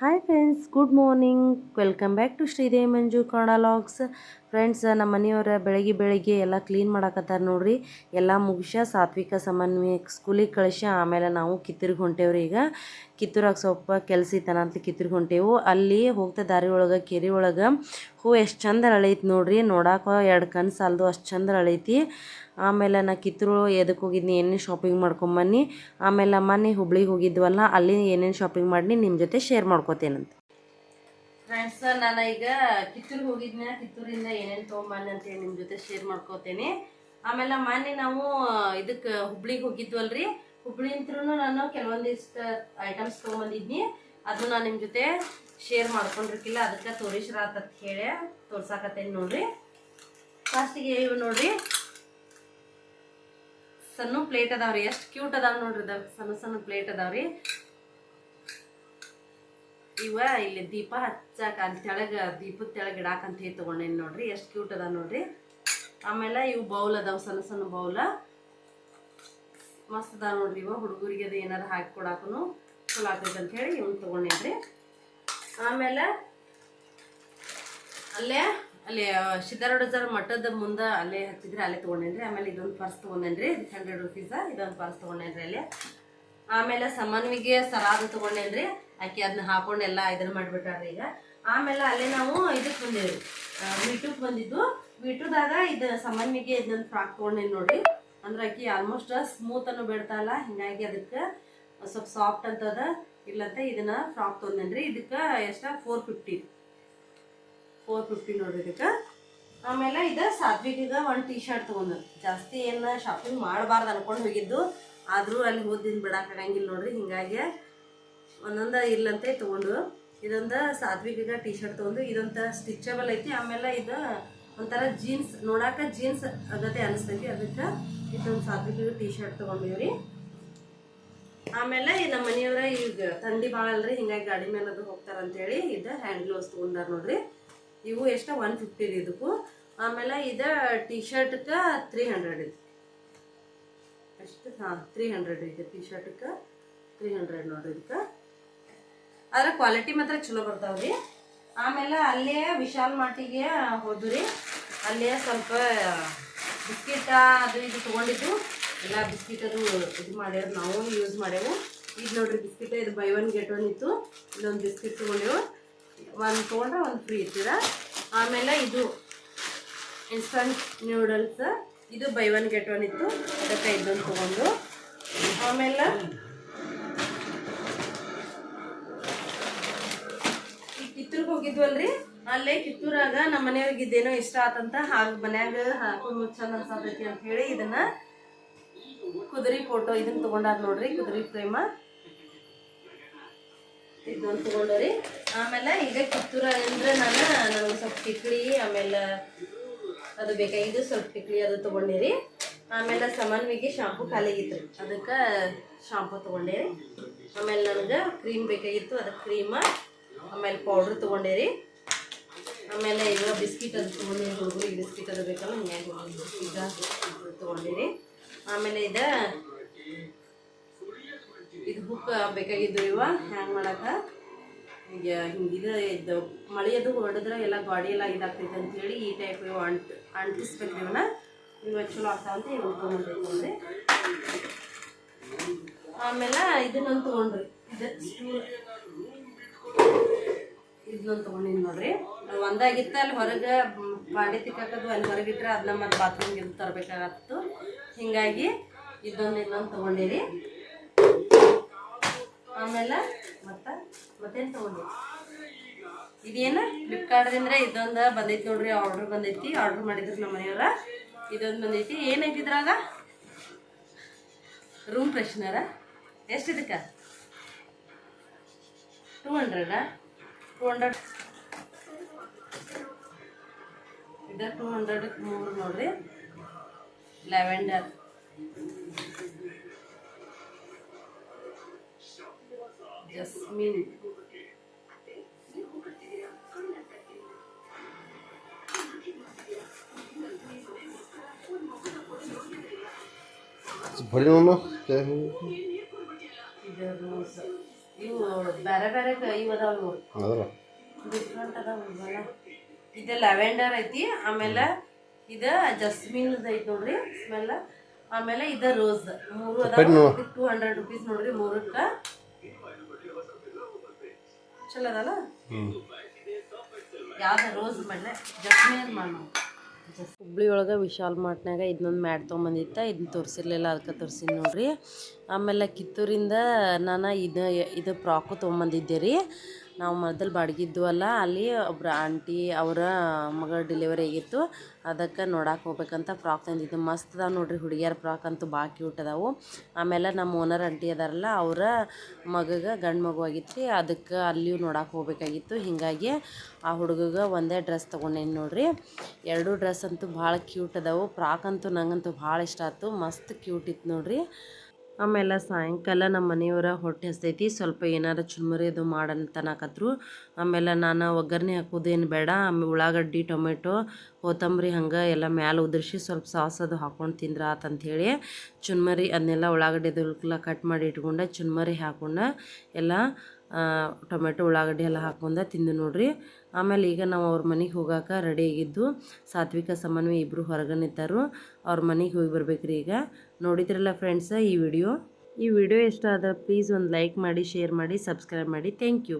hi friends good morning welcome back to Sridevi Manju Kannada vlogs Friends ನಮ್ಮ ಮನೆಯವರ ಬೆಳಗ್ಗೆ ಬೆಳಗ್ಗೆ ಎಲ್ಲ ಕ್ಲೀನ್ ಮಾಡಕತ್ತಾರ ನೋಡ್ರಿ. ಎಲ್ಲ ಮುಗಿಸ ಸಾತ್ವಿಕ ಸಮನ್ವಯ ಸ್ಕೂಲಿಗೆ ಕಳಿಸಿ ಆಮೇಲೆ ನಾವು ಕಿತ್ತೂರಿಗೆ ಹೊಂಟೇವ್ರಿ ಈಗ. ಕಿತ್ತೂರಾಗ ಸ್ವಲ್ಪ ಕೆಲಸ ಇತ್ತನ ಅಂತ ಕಿತ್ತೂರಿಗೆ ಹೊಂಟೇವು. ಅಲ್ಲಿ ಹೋಗ್ತಾ ದಾರಿ ಒಳಗೆ, ಕೆರೆ ಒಳಗೆ ಹೂ ಎಷ್ಟು ಚಂದ ಅಳೈತಿ ನೋಡ್ರಿ. ನೋಡಾಕ ಎರಡು ಕಣ್ಣು ಸಾಲದು ಅಷ್ಟು ಚಂದ ಅಳೈತಿ. ಆಮೇಲೆ ನಾ ಕಿತ್ತೂರು ಎದಕ್ಕೆ ಹೋಗಿದ್ನಿ, ಏನೇನು ಶಾಪಿಂಗ್ ಮಾಡ್ಕೊಂಬನ್ನಿ ಆಮೇಲೆ ಮೊನ್ನೆ ಹುಬ್ಳಿಗೆ ಹೋಗಿದ್ವಲ್ಲ, ಅಲ್ಲಿ ಏನೇನು ಶಾಪಿಂಗ್ ಮಾಡಿ ನಿಮ್ಮ ಜೊತೆ ಶೇರ್ ಮಾಡ್ಕೋತೇನಂತ. ಫ್ರೆಂಡ್ಸ್ ನಾನು ಈಗ ಕಿತ್ತೂರಿಗೆ ಹೋಗಿದ್ನ. ಕಿತ್ತೂರಿಂದ ಏನೇನು ತೊಗೊಂಬಾನೆ ಅಂತ ಹೇಳಿ ನಿಮ್ಮ ಜೊತೆ ಶೇರ್ ಮಾಡ್ಕೋತೇನೆ. ಆಮೇಲೆ ಮೊನ್ನೆ ನಾವು ಇದಕ್ಕೆ ಹುಬ್ಳಿಗೆ ಹೋಗಿದ್ವಲ್ರಿ. ಅಂತೂ ನಾನು ಕೆಲವೊಂದಿಷ್ಟು ಐಟಮ್ಸ್ ತೊಗೊಂಬಂದಿದ್ನಿ. ಅದು ನಾನು ನಿಮ್ಮ ಜೊತೆ ಶೇರ್ ಮಾಡ್ಕೊಂಡಿರ್ಕಿಲ್ಲ. ಅದಕ್ಕೆ ತೋರಿಸ್ರಾತತ್ ಹೇಳಿ ತೋರ್ಸಾಕತ್ತೇನೆ ನೋಡ್ರಿ. ಫಸ್ಟಿಗೆ ಇವು ನೋಡ್ರಿ. ಸಣ್ಣ ಪ್ಲೇಟ್ ಅದಾವ್ರಿ. ಎಷ್ಟು ಕ್ಯೂಟ್ ಅದಾವ ನೋಡ್ರಿ ಸಣ್ಣ ಸಣ್ಣ ಪ್ಲೇಟ್ ಅದಾವ್ರಿ. ಇವ ಇಲ್ಲಿ ದೀಪ ಹಚ್ಚಾಕ ಅಲ್ಲಿ ತೆಳಗ ದೀಪದ ತೆಳಗ ಇಡಾಕ ಅಂತ ಹೇಳಿ ತಗೊಂಡೇನಿ ನೋಡ್ರಿ, ಎಷ್ಟು ಕ್ಯೂಟ್ ಅದ ನೋಡ್ರಿ. ಆಮೇಲೆ ಇವು ಬೌಲ್ ಅದಾವ, ಸಣ್ಣ ಸಣ್ಣ ಬೌಲ. ಮಸ್ತ್ ಅದ ನೋಡ್ರಿ ಇವ, ಹುಡುಗರಿಗೆ ಅದು ಏನಾರ ಹಾಕಿ ಕೊಡಾಕನು ಚಲೋ ಆಗ್ತೈತೆ ಅಂತ ಹೇಳಿ ಇವ್ನ ತಗೊಂಡೇನ್ರಿ. ಆಮೇಲೆ ಅಲ್ಲೇ, ಅಲ್ಲಿ ಸಿದ್ದಾರೂಢಜರ್ ಮಠದ ಮುಂದೆ ಅಲ್ಲೇ ಹಚ್ಚಿದ್ರೆ ಅಲ್ಲೇ ತೊಗೊಂಡೇನ್ರಿ. ಆಮೇಲೆ ಇದೊಂದು ಪರ್ಸ್ ತೊಗೊಂಡೇನ್ರಿ ಹಂಡ್ರೆಡ್ ರುಪೀಸ ಇದೊಂದು ಪರ್ಸ್ ತೊಗೊಂಡೇನ್ರಿ ಅಲ್ಲಿ. ಆಮೇಲೆ ಸಮನ್ವಿಗೆ ಸರಾದು ತೊಗೊಂಡೇನ್ರಿ. ಆಕೆ ಅದನ್ನ ಹಾಕೊಂಡು ಎಲ್ಲ ಇದನ್ನ ಮಾಡಿಬಿಟ್ಟಾರ್ರಿ ಈಗ. ಆಮೇಲೆ ಅಲ್ಲೇ ನಾವು ಇದಕ್ಕೆ ಬಂದಿದ್ವಿ ವೀಟುಕ್ ಬಂದಿದ್ದು. ವೀಟುದಾಗ ಇದು ಸಾಮಾನ್ಯಗೆ ಇದನ್ನ ಫ್ರಾಕ್ ನೋಡಿ ಅಂದ್ರೆ ಆಕಿ ಆಲ್ಮೋಸ್ಟ್ ಸ್ಮೂತ್ ಅನ್ನು ಬಿಡ್ತಾಯಿಲ್ಲ ಹಿಂಗಾಗಿ ಅದಕ್ಕೆ ಸ್ವಲ್ಪ ಸಾಫ್ಟ್ ಅಂತದ. ಇಲ್ಲಂತ ಇದನ್ನ ಫ್ರಾಕ್ ತೊಗೊಂಡೇನ್ರಿ. ಇದಕ್ಕೆ ಎಷ್ಟ ಫೋರ್ ಫಿಫ್ಟಿ ಫೋರ್ ಫಿಫ್ಟಿ ನೋಡ್ರಿ ಇದಕ್ಕೆ. ಆಮೇಲೆ ಇದು ಸಾತ್ವಿಕಿಗೆ ಒಂದು ಟೀ ಶರ್ಟ್ ತೊಗೊಂಡು ಜಾಸ್ತಿ ಏನು ಶಾಪಿಂಗ್ ಮಾಡಬಾರ್ದು ಅನ್ಕೊಂಡು ಹೋಗಿದ್ದು. ಆದರೂ ಅಲ್ಲಿ ಹೋದಿನ ಬಿಡಕ್ಕಾಗಂಗಿಲ್ಲ ನೋಡ್ರಿ. ಹಿಂಗಾಗಿ ಒಂದೊಂದು ಇಲ್ಲಂತೆ ತೊಗೊಂಡು. ಇದೊಂದು ಸಾತ್ವಿಕ ಟೀ ಶರ್ಟ್ ತೊಗೊಂಡು ಇದೊಂಥರ ಸ್ಟಿಚಬಲ್ ಐತಿ. ಆಮೇಲೆ ಇದು ಒಂಥರ ಜೀನ್ಸ್ ನೋಡಾಕ ಜೀನ್ಸ್ ಆಗತ್ತೆ ಅನಿಸ್ತೈತಿ. ಅದಕ್ಕೆ ಇದೊಂದು ಸಾತ್ವಿಕ ಟೀ ಶರ್ಟ್ ತೊಗೊಂಡಿವ್ರಿ ಆಮೇಲೆ ನಮ್ಮ ಮನೆಯವರ ಈಗ ಥಂಡಿ ಭಾಳ ಅಲ್ರಿ, ಹಿಂಗಾಗಿ ಗಾಡಿ ಮೇಲೆ ಅದು ಹೋಗ್ತಾರ ಅಂತೇಳಿ ಇದು ಹ್ಯಾಂಡ್ ಗ್ಲೌಸ್ ತೊಗೊಂಡಾರ ನೋಡ್ರಿ. ಇವು ಎಷ್ಟು ಒನ್ ಫಿಫ್ಟಿ ರೀ ಇದಕ್ಕು. ಆಮೇಲೆ ಇದು ಟೀ ಶರ್ಟ್ಗೆ ತ್ರೀ ಹಂಡ್ರೆಡ್ ಇದೆ ಎಷ್ಟು? ಹಾಂ ತ್ರೀ ಹಂಡ್ರೆಡ್ ಇದೆ ಟೀ ಶರ್ಟ್ಗೆ ತ್ರೀ ಹಂಡ್ರೆಡ್ ನೋಡ್ರಿ ಇದಕ್ಕೆ. ಆದ್ರೆ ಕ್ವಾಲಿಟಿ ಮಾತ್ರ ಚಲೋ ಬರ್ತಾವ್ರಿ. ಆಮೇಲೆ ಅಲ್ಲೇ ವಿಶಾಲ್ ಮಾರ್ಟಿಗೆ ಹೋದ್ರಿ ಅಲ್ಲೇ ಸ್ವಲ್ಪ ಬಿಸ್ಕಿಟ ಅದು ಇದು ತೊಗೊಂಡಿದ್ದು. ಎಲ್ಲ ಬಿಸ್ಕಿಟ್ ಅದು ಇದು ಮಾಡ್ಯಾರ, ನಾವು ಯೂಸ್ ಮಾಡ್ಯಾವು. ಇದು ನೋಡ್ರಿ ಬಿಸ್ಕಿಟ್ ಇದು ಬೈ ಒನ್ ಗೆಟ್ ಒನ್ ಇತ್ತು. ಇಲ್ಲೊಂದು ಬಿಸ್ಕಿಟ್ ತೊಗೊಂಡೆವು. ಒಂದು ತೊಗೊಂಡ್ರೆ ಒಂದು ಫ್ರೀ ಇರ್ತೀರ. ಆಮೇಲೆ ಇದು ಇನ್ಸ್ಟಂಟ್ ನ್ಯೂಡಲ್ಸ್ ಇದು ಬೈ ಒನ್ ಗೆಟ್ ಒನ್ ಇತ್ತು. ಅದಕ್ಕೆ ಇದೊಂದು ತೊಗೊಂಡು. ಆಮೇಲೆ ಕಿತ್ತೂರ್ಗೆ ಹೋಗಿದ್ವಲ್ರಿ ಅಲ್ಲೇ ಕಿತ್ತೂರಾಗ ನಮ್ಮ ಮನೆಯವ್ರಿಗೆ ಇದೇನೋ ಇಷ್ಟ ಆತಂತ ಹಾಗೆ ಮನ್ಯಾಗ ಹಾಕೊಂಡು ಚಂದ ಅನ್ಸತೈತಿ ಅಂತ ಹೇಳಿ ಇದನ್ನ ಕುದುರೆ ಫೋಟೋ ಇದನ್ನ ತಗೊಂಡಾರ ನೋಡ್ರಿ, ಕುದುರೆ ಪ್ರೇಮ ಇದೊಂದು ತಗೊಂಡ್ರಿ ಆಮೇಲೆ ಈಗ ಕಿತ್ತೂರ ಅಂದ್ರೆ ನಾನು ನನಗೆ ಸ್ವಲ್ಪ ಟಿಕ್ಳಿ ಆಮೇಲೆ ಅದು ಬೇಕಾಗಿದ್ದು ಸ್ವಲ್ಪ ಟಿಕ್ಳಿ ಅದು ತೊಗೊಂಡಿರಿ. ಆಮೇಲೆ ಸಮನ್ವಿಗೆ ಶಾಂಪು ಖಾಲಿಗಿತ್ತು ಅದಕ್ಕೆ ಶಾಂಪು ತೊಗೊಂಡೇರಿ. ಆಮೇಲೆ ನನಗೆ ಕ್ರೀಮ್ ಬೇಕಾಗಿತ್ತು ಅದಕ್ಕೆ ಕ್ರೀಮ ಆಮೇಲೆ ಪೌಡ್ರ್ ತೊಗೊಂಡೇರಿ. ಆಮೇಲೆ ಈಗ ಬಿಸ್ಕಿಟ್ ಅದು ತೊಗೊಂಡಿರಿ ಹುಡುಗರಿಗೆ ಬಿಸ್ಕಿಟ್ ಅದು ಬೇಕಲ್ಲ ಹಿಂಗಾಗಿ ಈಗ ತೊಗೊಂಡಿರಿ. ಆಮೇಲೆ ಇದು ಇದು ಹುಕ್ ಬೇಕಾಗಿದ್ದು ಇವ, ಹ್ಯಾಂಗ್ ಮಾಡಕ್ಕೆ ಈಗ ಹಿಂಗಿದು ಇದು ಮಳೆ ಅದು ಹೊಡೆದ್ರೆ ಎಲ್ಲ ಗಾಡಿ ಎಲ್ಲ ಇದಾಗ್ತೈತೆ ಅಂತೇಳಿ ಈ ಟೈಪ್ ಇವು ಅಂಟ್ ಅಂಟಿಸ್ಬೇಕು ಇವನ್ನ ಇವ ಚಲೋ ಆಗ್ತಾವಂತ ಇವ್ ತೊಗೊಂಡ್ರಿ ಆಮೇಲೆ ಇದನ್ನ ತೊಗೊಂಡ್ರಿ. ಇದು ಸ್ಟೂಲ್ ಇದನ್ನೊಂದು ತೊಗೊಂಡಿನಿ ನೋಡ್ರಿ. ಒಂದಾಗಿತ್ತು ಅಲ್ಲಿ ಹೊರಗೆ ಬಾಡಿ ತಿಕ್ಕಾಕದು, ಅಲ್ಲಿ ಹೊರಗಿಟ್ರೆ ಅದನ್ನ ಮತ್ತೆ ಬಾತ್ರೂಮ್ಗೆ ಇದು ತರಬೇಕಾಗತ್ತು. ಹಿಂಗಾಗಿ ಇದೊಂದು ಇನ್ನೊಂದು ತೊಗೊಂಡಿರಿ. ಆಮೇಲೆ ಮತ್ತೆ ಮತ್ತೇನು ತೊಗೊಂಡಿ ಇದೇನು? ಫ್ಲಿಪ್ಕಾರ್ಟ್ದಿಂದ ಇದೊಂದು ಬಂದೈತಿ ನೋಡ್ರಿ ಆರ್ಡ್ರ್ ಬಂದೈತಿ. ಆರ್ಡ್ರ್ ಮಾಡಿದ್ರು ನಮ್ಮ ಮನೆಯವ್ರ. ಇದೊಂದು ಬಂದೈತಿ. ಏನೈತಿ ಇದ್ರಾಗ? ರೂಮ್ ಫ್ರೆಶ್ನರ ಎಷ್ಟು ಇದಕ್ಕೆ? ಟೂ ಹಂಡ್ರೆಡಾ ಟೂ ಹಂಡ್ರೆಡ್ ಇದು ಟೂ ಹಂಡ್ರೆಡ್ ಮೂರು ನೋಡ್ರಿ ಲ್ಯಾವೆಂಡರ್ ಜಸ್ಮಿನ್ भरी मामा क्या है ಇದು ರೋಸ್ ಇವು ಬೇರೆ ಬೇರೆ ಕ- ಇವು ಅದಾವ ಇವು ಅದಲ್ಲ ಡಿಫ್ರೆಂಟ್ ಅದಾವ ಇದು ಲ್ಯಾವೆಂಡರ್ ಐತಿ ಆಮೇಲೆ ಇದ ಜಸ್ಮಿನ್ ಐತಿ ನೋಡ್ರಿ ಸ್ಮೆಲ್ ಆಮೇಲೆ ಇದ ರೋಸ್ ಮೂರು ಅದಾವ ಟೂ ಹಂಡ್ರೆಡ್ ರುಪೀಸ್ ನೋಡ್ರಿ ಮೂರಕ್ಕ. ಚಲೋ ಅದಲ್ಲ ಯಾವ್ದ ಯಾವ್ದು ರೋಸ್ ಮಣ್ಣೆ? ಜಸ್ಮಿನ್ ಮಣ್ಣು. ಹುಬ್ಳಿ ಒಳಗೆ ವಿಶಾಲ್ ಮಾರ್ಟ್ನಾಗ ಇದನ್ನೊಂದು ಮ್ಯಾಟ್ ತೊಗೊಂಬಂದಿತ್ತ ಇದನ್ನ ತೋರಿಸಿರ್ಲಿಲ್ಲ ಅದಕ್ಕೆ ತೋರಿಸಿದ್ ನೋಡ್ರಿ. ಆಮೇಲೆ ಕಿತ್ತೂರಿಂದ ನಾನು ಇದು ಇದು ಫ್ರಾಕು ತೊಗೊಂಬಂದಿದ್ದೆ ರೀ. ನಾವು ಮೊದಲು ಬಾಡಿಗಿದ್ವಲ್ಲ ಅಲ್ಲಿ ಒಬ್ರು ಆಂಟಿ ಅವರ ಮಗ ಡೆಲಿವರಿ ಆಗಿತ್ತು. ಅದಕ್ಕೆ ನೋಡಕ್ಕೆ ಹೋಗ್ಬೇಕಂತ ಫ್ರಾಕ್ ತಂದಿದ್ದು. ಮಸ್ತ್ ಅದಾವೆ ನೋಡ್ರಿ ಹುಡುಗಿಯರ ಫ್ರಾಕ್ ಅಂತೂ ಭಾಳ ಕ್ಯೂಟ್ ಅದಾವು. ಆಮೇಲೆ ನಮ್ಮ ಓನರ್ ಆಂಟಿ ಅದಾರಲ್ಲ, ಅವರ ಮಗಗೆ ಗಂಡು ಮಗು ಆಗಿತ್ತು ರೀ. ಅದಕ್ಕೆ ಅಲ್ಲಿಯೂ ನೋಡಕ್ಕೆ ಹೋಗ್ಬೇಕಾಗಿತ್ತು. ಹೀಗಾಗಿ ಆ ಹುಡುಗಗೆ ಒಂದೇ ಡ್ರೆಸ್ ತೊಗೊಂಡೇನಿ ನೋಡ್ರಿ. ಎರಡೂ ಡ್ರೆಸ್ ಅಂತೂ ಭಾಳ ಕ್ಯೂಟ್ ಅದಾವು. ಫ್ರಾಕ್ ಅಂತೂ ನಂಗಂತೂ ಭಾಳ ಇಷ್ಟ ಆಯ್ತು ಮಸ್ತ್ ಕ್ಯೂಟ್ ಇತ್ತು ನೋಡ್ರಿ. ಆಮೇಲೆ ಸಾಯಂಕಾಲ ನಮ್ಮ ಮನೆಯವರ ಹೊಟ್ಟೆ ಹಸ್ತೈತಿ. ಸ್ವಲ್ಪ ಏನಾರು ಚುರುಮುರಿ ಅದು ಮಾಡಂತನಕತ್ರು ಆಮೇಲೆ ನಾನು ಒಗ್ಗರಣೆ ಹಾಕೋದೇನು ಬೇಡ. ಆಮೇಲೆ ಉಳ್ಳಾಗಡ್ಡಿ, ಟೊಮೆಟೊ, ಕೊತ್ತಂಬರಿ ಹಂಗೆ ಎಲ್ಲ ಮ್ಯಾಲೆ ಉದುರಿಸಿ ಸ್ವಲ್ಪ ಸಾಸ್ ಅದು ಹಾಕೊಂಡು ತಿಂದ್ರೆ ಆತಂಥೇಳಿ ಚುನ್ಮರಿ ಅದನ್ನೆಲ್ಲ ಉಳ್ಳಾಗಡ್ಡಿ ಅದೆಲ್ಲ ಕಟ್ ಮಾಡಿ ಇಟ್ಕೊಂಡೆ ಚುನ್ಮರಿ ಹಾಕೊಂಡು ಎಲ್ಲ ಟೊಮೆಟೊ, ಉಳ್ಳಾಗಡ್ಡಿ ಎಲ್ಲ ಹಾಕೊಂಡ ತಿಂದು ನೋಡ್ರಿ. ಆಮೇಲೆ ಈಗ ನಾವು ಅವ್ರ ಮನೆಗೆ ಹೋಗಾಕ ರೆಡಿ ಆಗಿದ್ದು ಸಾತ್ವಿಕ ಸಮನ್ವಯ ಇಬ್ಬರು ಹೊರಗೆ ನಿಂತಾರು ಅವ್ರ ಮನೆಗೆ ಹೋಗಿ ಬರ್ಬೇಕ್ರಿ ಈಗ. ನೋಡಿದ್ರಲ್ಲ ಫ್ರೆಂಡ್ಸ ಈ ವಿಡಿಯೋ ಈ ವಿಡಿಯೋ ಇಷ್ಟ ಆದ್ರೆ ಪ್ಲೀಸ್ ಒಂದು ಲೈಕ್ ಮಾಡಿ ಶೇರ್ ಮಾಡಿ ಸಬ್ಸ್ಕ್ರೈಬ್ ಮಾಡಿ. Thank you